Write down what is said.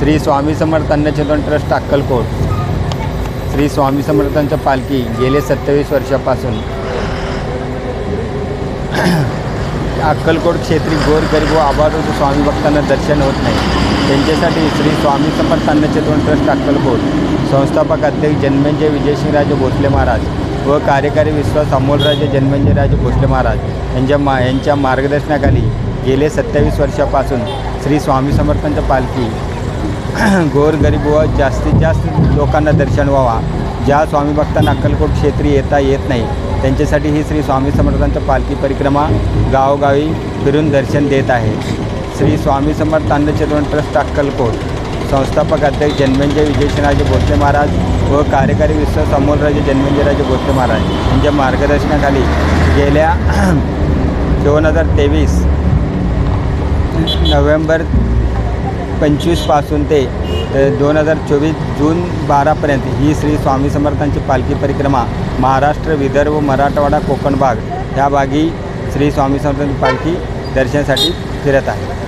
Shri Swami Samarth Annachetan trust Akkalkot. Shri Swami समर्थांच्या पालखी गेले सत्तावीस वर्षापासून. अक्कलकोट क्षेत्री गोर गरीब व आबादूत स्वामी भक्तांना दर्शन होत नाही. त्यांच्यासाठी श्री स्वामी समर्थ अन्नचेतन ट्रस्ट अक्कलकोट. संस्थापक अध्यक्ष जन्मेंजय विजयसिंहराजे भोसले महाराज व कार्यकारी विश्वास अमोलराजे जन्मेंजयराजे भोसले महाराज यांच्या मा यांच्या मार्गदर्शनाखाली गेले सत्तावीस वर्षापासून श्री स्वामी समर्थांच्या पालखी गोरगरीब व जास्तीत जास्त लोकांना दर्शन व्हावा. ज्या स्वामी भक्तांना अक्कलकोट क्षेत्री येता येत नाही त्यांच्यासाठी ही श्री स्वामी समर्थांच्या पालखी परिक्रमा गावोगावी फिरून दर्शन देत आहे. श्री स्वामी समर्थ अन्नचेतन ट्रस्ट अक्कलकोट संस्थापक अध्यक्ष जन्मेंजय विजयसिंहराजे भोसले महाराज व कार्यकारी विश्वास अमोलराजे जन्मेंजयराजे भोसले महाराज यांच्या मार्गदर्शनाखाली गेल्या दोन हजार तेवीस नोव्हेंबर पंचवीसपासून ते दोन हजार चोवीस जून बारापर्यंत ही श्री स्वामी समर्थांची पालखी परिक्रमा महाराष्ट्र विदर्भ मराठवाडा कोकण भाग ह्या भागी श्री स्वामी समर्थांची पालखी दर्शनासाठी फिरत आहे.